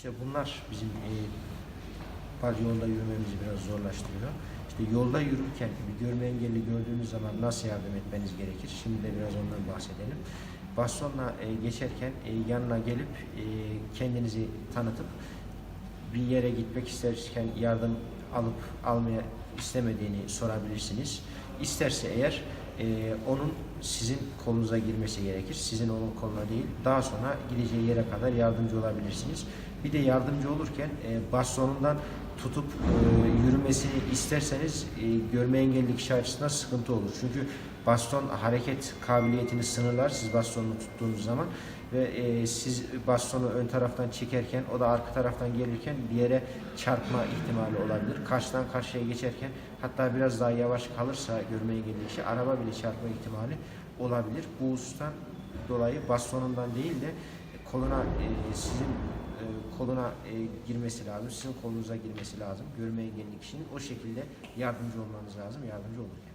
İşte bunlar bizim e, par yolda yürümemizi biraz zorlaştırıyor. İşte yolda yürürken bir görme engelli gördüğünüz zaman nasıl yardım etmeniz gerekir? Şimdi de biraz ondan bahsedelim. Bastonla e, geçerken e, yanına gelip e, kendinizi tanıtıp bir yere gitmek isterken yardım alıp almaya istemediğini sorabilirsiniz. İsterse eğer e, onun sizin kolunuza girmesi gerekir. Sizin onun koluna değil. Daha sonra gideceği yere kadar yardımcı olabilirsiniz. Bir de yardımcı olurken e, bastonundan tutup e, yürümesini isterseniz e, görme engelli kişi açısından sıkıntı olur. Çünkü baston hareket kabiliyetini sınırlar siz bastonunu tuttuğunuz zaman ve e, siz bastonu ön taraftan çekerken o da arka taraftan gelirken bir yere çarpma ihtimali olabilir. Karşıdan karşıya geçerken hatta biraz daha yavaş kalırsa görme engelli kişi araba bile çarpma ihtimali olabilir. Bu husustan dolayı bastonundan değil de koluna e, sizin koluna e, girmesi lazım. Sizin kolunuza girmesi lazım. Görme engelli kişinin o şekilde yardımcı olmanız lazım. Yardımcı olurken.